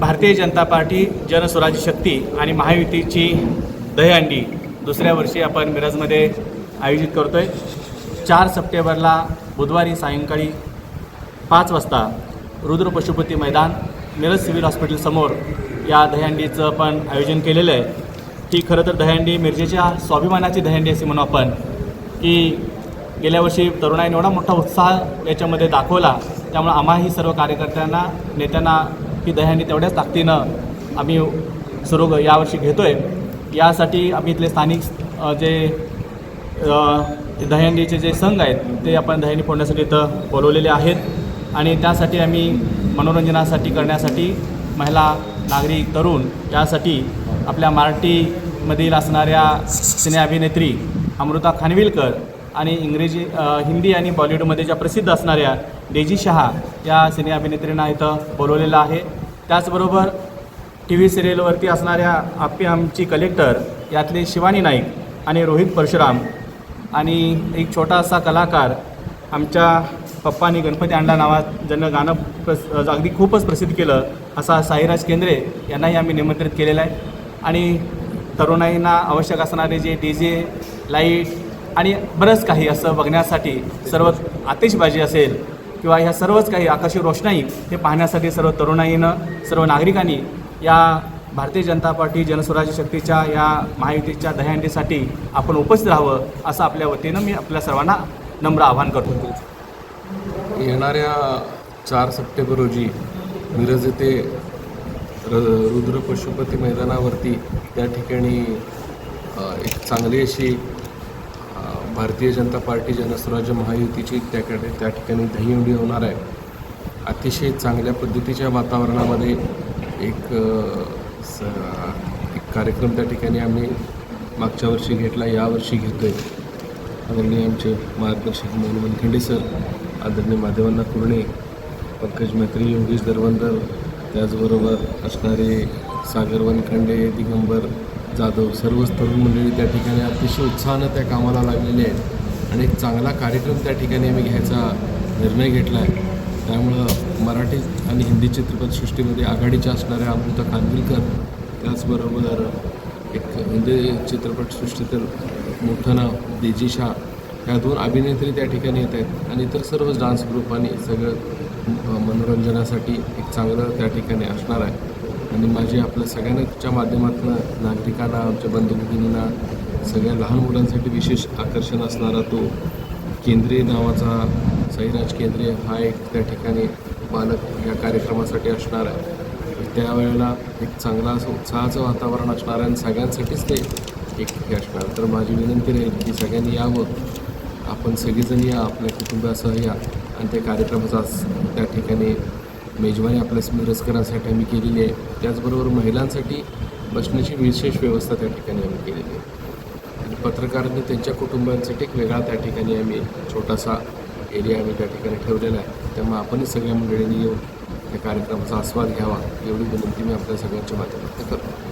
Bharatiya Janata party Janswarajya शक्ती आणि महायुतीची दहीहंडी दुसऱ्या वर्षी आपण मिरजमध्ये आयोजित करतो आहे चार सप्टेंबरला बुधवारी सायंकाळी पाच वाजता रुद्र पशुपती मैदान मिरज सिव्हिल हॉस्पिटलसमोर या दहीहंडीचं पण आयोजन केलेलं आहे. ही खरं तर दहीहंडी मिरजेच्या स्वाभिमानाची दहीहंडी असे म्हणू आपण की गेल्या वर्षी तरुणाईने एवढा मोठा उत्साह याच्यामध्ये दाखवला. त्यामुळे आम्हाही सर्व कार्यकर्त्यांना नेत्यांना ही दह्याने तेवढ्याच ताकदीनं आम्ही सुरू यावर्षी घेतो आहे यासाठी आम्ही इथले स्थानिक जे दह्यांडीचे जे संघ आहेत ते आपण दह्यांडी फोडण्यासाठी इथं बोलवलेले आहेत. आणि त्यासाठी आम्ही मनोरंजनासाठी करण्यासाठी महिला नागरिक तरुण यासाठी आपल्या मराठीमधील असणाऱ्या सिने अभिनेत्री अमृता खानविलकर आणि इंग्रजी हिंदी आणि बॉलिवूडमध्ये ज्या प्रसिद्ध असणाऱ्या डेजी शहा या सिने अभिनेत्रींना इथं बोलवलेलं आहे. त्याचबरोबर टी व्ही सिरियलवरती असणाऱ्या आपी आमची कलेक्टर यातले शिवानी नाईक आणि रोहित परशुराम आणि एक छोटासा कलाकार आमच्या पप्पानी गणपती अंडा नावात ज्यांना गाणं प्रस अगदी खूपच प्रसिद्ध केलं असा साईराज केंद्रे यांनाही आम्ही निमंत्रित केलेलं आहे. आणि तरुणाईंना आवश्यक असणारे जे डी जे लाइट आणि बरंच काही असं बघण्यासाठी सर्व आतिषबाजी असेल किंवा ह्या सर्वच काही आकाशी रोषणाई हे पाहण्यासाठी सर्व तरुणाईनं सर्व नागरिकांनी या भारतीय जनता पार्टी जनस्वराज्य शक्तीच्या या महायुतीच्या दह्यांडीसाठी आपण उपस्थित राहावं असं आपल्या वतीनं मी आपल्या सर्वांना नम्र आवाहन करतो. येणाऱ्या चार सप्टेंबर रोजी मिरज येथे र रुद्र पशुपती मैदानावरती त्या ठिकाणी एक चांगली अशी भारतीय जनता पार्टी जनस्वराज्य महायुतीची त्याकडे त्या ठिकाणी दहीहंडी होणार आहे. अतिशय चांगल्या पद्धतीच्या वातावरणामध्ये एक स एक कार्यक्रम त्या ठिकाणी आम्ही मागच्या वर्षी घेतला यावर्षी घेतो आहे आदरणीय आमचे मार्गदर्शक मोहन मनखंडे सर आदरणीय माधवांना कुर्णे पंकज मैत्री योगेश दरवंदर त्याचबरोबर असणारे सागर वनखंडे दिगंबर जाधव सर्वच तरुण मंडळी त्या ठिकाणी अतिशय उत्साहानं त्या कामाला लागलेले आहेत आणि एक चांगला कार्यक्रम त्या ठिकाणी आम्ही घ्यायचा निर्णय घेतला आहे त्यामुळं मराठी आणि हिंदी चित्रपटसृष्टीमध्ये आघाडीच्या असणाऱ्या अमृता खानविलकर त्याचबरोबर एक हिंदी चित्रपटसृष्टीतील मोठं नाव देजी शाह ह्या दोन अभिनेत्री त्या ठिकाणी येत आहेत आणि इतर सर्वच डान्स ग्रुप आणि सगळं मनोरंजनासाठी एक चांगलं त्या ठिकाणी असणार आहे. आणि माझी आपल्या सगळ्यांच्या माध्यमातून नागरिकांना आमच्या बंधू भगिनींना सगळ्या लहान मुलांसाठी विशेष आकर्षण असणारा तो केंद्रीय नावाचा साईराज केंद्रीय हा एक त्या ठिकाणी बालक या कार्यक्रमासाठी असणार आहे. त्यावेळेला एक चांगला असं उत्साहाचं वातावरण असणार आहे आणि सगळ्यांसाठीच ते एक हे असणार तर माझी विनंती राहील की सगळ्यांनी यावं. आपण सगळीजण या आपल्या कुटुंबासह या आणि त्या कार्यक्रमाचा त्या ठिकाणी मेजवानी आपल्या मिरजकरांसाठी आम्ही केलेली आहे. त्याचबरोबर महिलांसाठी बसण्याची विशेष व्यवस्था त्या ठिकाणी आम्ही केलेली आहे. आणि पत्रकारांनी त्यांच्या कुटुंबांसाठी एक वेगळा त्या ठिकाणी आम्ही छोटासा एरिया आम्ही त्या ठिकाणी ठेवलेला आहे. त्यामुळे आपणही सगळ्या मंडळींनी येऊन त्या कार्यक्रमाचा आस्वाद घ्यावा एवढी विनंती मी आपल्या सगळ्यांच्या माध्यमातून करतो.